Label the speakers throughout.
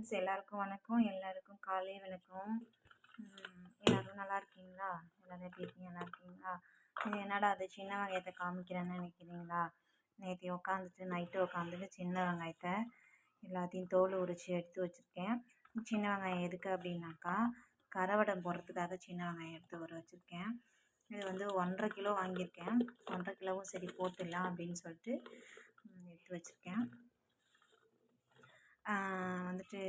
Speaker 1: friends எல்லாருக்கும் வணக்கம் எல்லாருக்கும் காலையே வணக்கம் எல்லாரும் நல்லா இருக்கீங்களா எல்லாரும் எப்படி இருக்கீங்க நல்லா இருக்கீங்களா என்னடா அது சின்ன வெங்காயத்தை காமிக்கிறேன்னு நினைக்கிறீங்களா நேற்று உட்காந்துட்டு நைட்டு உட்காந்துட்டு சின்ன வெங்காயத்தை எல்லாத்தையும் தோல் உரித்து எடுத்து வச்சுருக்கேன் சின்ன வெங்காயம் எதுக்கு அப்படின்னாக்கா கரவடம் போடுறதுக்காக சின்ன வெங்காயம் எடுத்து வர வச்சுருக்கேன் இது வந்து ஒன்றரை கிலோ வாங்கியிருக்கேன் ஒன்றரை கிலோவும் சரி போட்டுடலாம் அப்படின்னு சொல்லிட்டு எடுத்து வச்சுருக்கேன் வந்துட்டு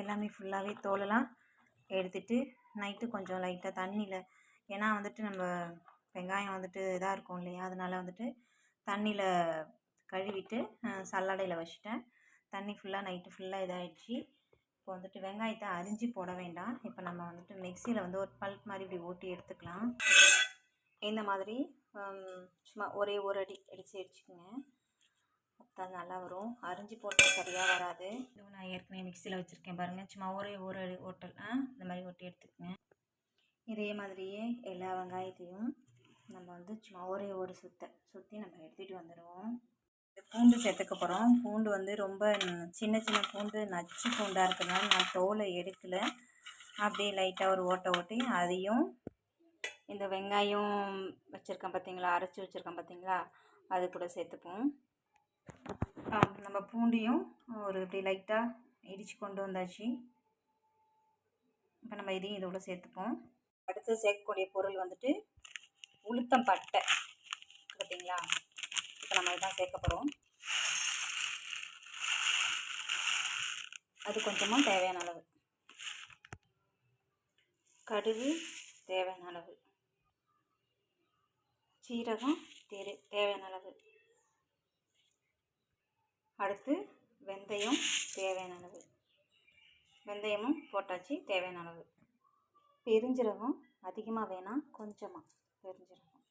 Speaker 1: எல்லாமே ஃபுல்லாகவே தோலெல்லாம் எடுத்துட்டு நைட்டு கொஞ்சம் லைட்டாக தண்ணியில் ஏன்னா வந்துட்டு நம்ம வெங்காயம் வந்துட்டு இதாக இருக்கும் இல்லையா அதனால் வந்துட்டு தண்ணியில் கழுவிட்டு சல்லடையில் வச்சுட்டேன் தண்ணி ஃபுல்லாக நைட்டு ஃபுல்லாக இதாகிடுச்சு இப்போ வந்துட்டு வெங்காயத்தை அரிஞ்சு போட வேண்டாம் இப்போ நம்ம வந்துட்டு மிக்சியில் வந்து ஒரு பல்ப் மாதிரி இப்படி ஓட்டி எடுத்துக்கலாம் இந்த மாதிரி சும்மா ஒரே ஒரு அடி அடித்து அடிச்சுக்கோங்க அப்போ நல்லா வரும் அரிஞ்சு போட்டால் சரியாக வராது இதுவும் நான் ஏற்கனவே மிக்சியில் வச்சுருக்கேன் பாருங்கள் சும்மா ஒரே ஒரு ஓட்டல்னா இந்த மாதிரி ஒட்டி எடுத்துக்கோங்க இதே மாதிரியே எல்லா வெங்காயத்தையும் நம்ம வந்து சும்மா ஒரே ஒரு சுத்த சுற்றி நம்ம எடுத்துகிட்டு வந்துடுவோம் பூண்டு சேர்த்துக்க போகிறோம் பூண்டு வந்து ரொம்ப சின்ன சின்ன பூண்டு நச்சு பூண்டாக இருக்கிறதுனால நான் தோலை எடுக்கலை அப்படியே லைட்டாக ஒரு ஓட்டை ஓட்டி அதையும் இந்த வெங்காயம் வச்சுருக்கேன் பார்த்தீங்களா அரைச்சி வச்சுருக்கேன் பார்த்தீங்களா அது கூட சேர்த்துப்போம் நம்ம பூண்டியும் ஒரு இப்படி லைட்டாக இடித்து கொண்டு வந்தாச்சு இப்போ நம்ம இதையும் இதோட சேர்த்துப்போம் அடுத்து சேர்க்கக்கூடிய பொருள் வந்துட்டு உளுத்தம் பட்டை பார்த்தீங்களா இப்போ நம்ம இதான் போகிறோம் அது கொஞ்சமாக தேவையான அளவு கடுகு தேவையான அளவு சீரகம் தேவையான உப்பையும் தேவையான அளவு வெந்தயமும் போட்டாச்சு தேவையான அளவு பெருஞ்சீரகம் அதிகமாக வேணாம் கொஞ்சமாக பெருஞ்சீரகம்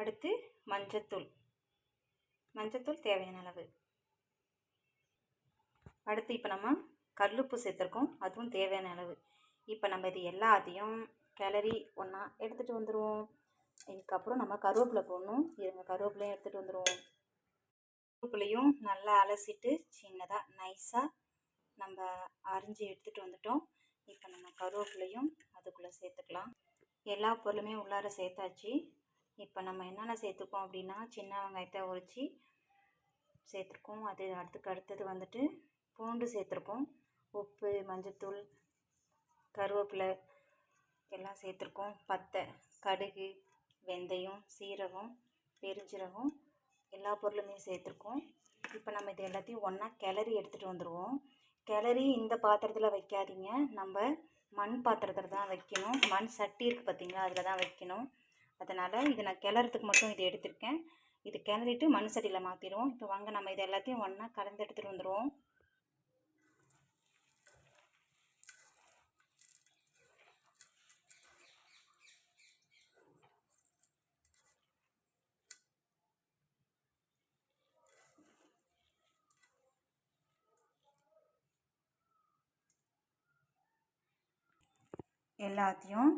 Speaker 1: அடுத்து மஞ்சத்தூள் மஞ்சத்தூள் தேவையான அளவு அடுத்து இப்போ நம்ம கல்லுப்பு சேர்த்துருக்கோம் அதுவும் தேவையான அளவு இப்போ நம்ம இது எல்லாத்தையும் கேலரி ஒன்றா எடுத்துகிட்டு வந்துடுவோம் இதுக்கப்புறம் நம்ம கருவேப்பிலை போடணும் இருங்க கருவேப்பிலையும் எடுத்துகிட்டு வந்துடுவோம் குள்ளேயும் நல்லா அலசிட்டு சின்னதாக நைஸாக நம்ம அரிஞ்சு எடுத்துகிட்டு வந்துட்டோம் இப்போ நம்ம கருவேப்பிலையும் அதுக்குள்ளே சேர்த்துக்கலாம் எல்லா பொருளுமே உள்ளார சேர்த்தாச்சு இப்போ நம்ம என்னென்ன சேர்த்துக்கோம் அப்படின்னா சின்ன வெங்காயத்தை உரித்து சேர்த்துருக்கோம் அது அடுத்துக்கு அடுத்தது வந்துட்டு பூண்டு சேர்த்துருக்கோம் உப்பு மஞ்சத்தூள் கருவேப்பிலை எல்லாம் சேர்த்துருக்கோம் பத்தை கடுகு வெந்தயம் சீரகம் பெருஞ்சீரகம் எல்லா பொருளுமே சேர்த்துருக்கோம் இப்போ நம்ம இது எல்லாத்தையும் ஒன்றா கிளறி எடுத்துகிட்டு வந்துடுவோம் கிளறி இந்த பாத்திரத்தில் வைக்காதீங்க நம்ம மண் பாத்திரத்தில் தான் வைக்கணும் மண் சட்டி இருக்குது பார்த்திங்களா அதில் தான் வைக்கணும் அதனால் இது நான் கிளறதுக்கு மட்டும் இது எடுத்திருக்கேன் இது கிளறிட்டு மண் சட்டியில் மாற்றிடுவோம் இப்போ வாங்க நம்ம இது எல்லாத்தையும் ஒன்றா கலந்து எடுத்துகிட்டு வந்துடுவோம் எல்லாத்தையும்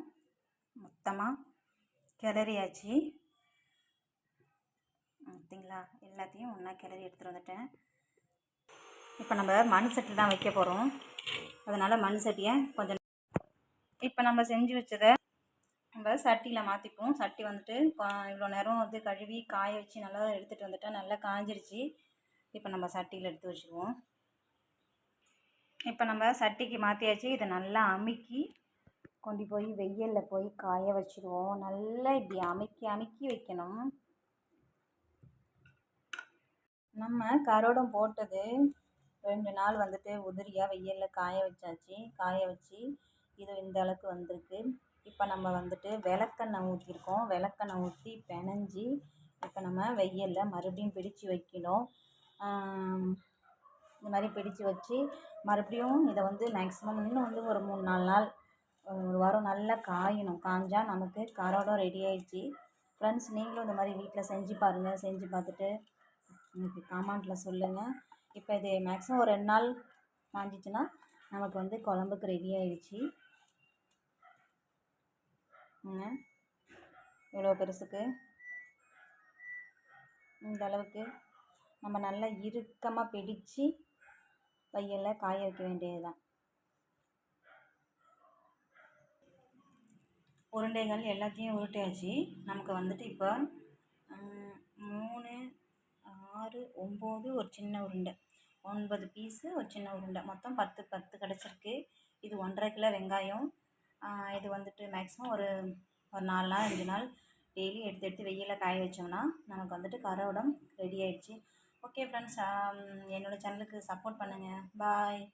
Speaker 1: மொத்தமாக கிளறியாச்சு ஓகேங்களா எல்லாத்தையும் ஒன்றா கிளறி எடுத்துகிட்டு வந்துட்டேன் இப்போ நம்ம மண் சட்டில் தான் வைக்க போகிறோம் அதனால் மண் சட்டியை கொஞ்சம் இப்போ நம்ம செஞ்சு வச்சதை நம்ம சட்டியில் மாற்றிப்போம் சட்டி வந்துட்டு இவ்வளோ நேரம் வந்து கழுவி காய வச்சு நல்லா எடுத்துகிட்டு வந்துட்டேன் நல்லா காஞ்சிருச்சு இப்போ நம்ம சட்டியில் எடுத்து வச்சுக்குவோம் இப்போ நம்ம சட்டிக்கு மாற்றியாச்சு இதை நல்லா அமுக்கி கொண்டு போய் வெயிலில் போய் காய வச்சுருவோம் நல்லா இப்படி அமைக்கி அமைக்கி வைக்கணும் நம்ம கரோடம் போட்டது ரெண்டு நாள் வந்துட்டு உதிரியாக வெயிலில் காய வச்சாச்சு காய வச்சு இது இந்த அளவுக்கு வந்திருக்கு இப்போ நம்ம வந்துட்டு விளக்கெண்ணெய் ஊற்றிருக்கோம் விளக்கெண்ணெய் ஊற்றி பிணைஞ்சி இப்போ நம்ம வெயிலில் மறுபடியும் பிடித்து வைக்கணும் இந்த மாதிரி பிடித்து வச்சு மறுபடியும் இதை வந்து மேக்ஸிமம் இன்னும் வந்து ஒரு மூணு நாலு நாள் ஒரு வாரம் நல்லா காயணும் காய்ஞ்சால் நமக்கு காரோடம் ரெடி ஆயிடுச்சு ஃப்ரெண்ட்ஸ் நீங்களும் இந்த மாதிரி வீட்டில் செஞ்சு பாருங்கள் செஞ்சு பார்த்துட்டு எனக்கு காமெண்ட்டில் சொல்லுங்கள் இப்போ இது மேக்ஸிமம் ஒரு ரெண்டு நாள் காஞ்சிச்சுன்னா நமக்கு வந்து குழம்புக்கு ரெடி ஆயிடுச்சு இவ்வளோ பெருசுக்கு இந்த அளவுக்கு நம்ம நல்லா இறுக்கமாக பிடித்து பையில் காய வைக்க வேண்டியது தான் உருண்டைகள் எல்லாத்தையும் உருட்டியாச்சு நமக்கு வந்துட்டு இப்போ மூணு ஆறு ஒம்பது ஒரு சின்ன உருண்டை ஒன்பது பீஸு ஒரு சின்ன உருண்டை மொத்தம் பத்து பத்து கிடச்சிருக்கு இது ஒன்றரை கிலோ வெங்காயம் இது வந்துட்டு மேக்ஸிமம் ஒரு ஒரு நாலு நாள் அஞ்சு நாள் டெய்லி எடுத்து எடுத்து வெயிலில் காய வச்சோம்னா நமக்கு வந்துட்டு கரோடம் ரெடி ஆயிடுச்சு ஓகே ஃப்ரெண்ட்ஸ் என்னோடய சேனலுக்கு சப்போர்ட் பண்ணுங்கள் பாய்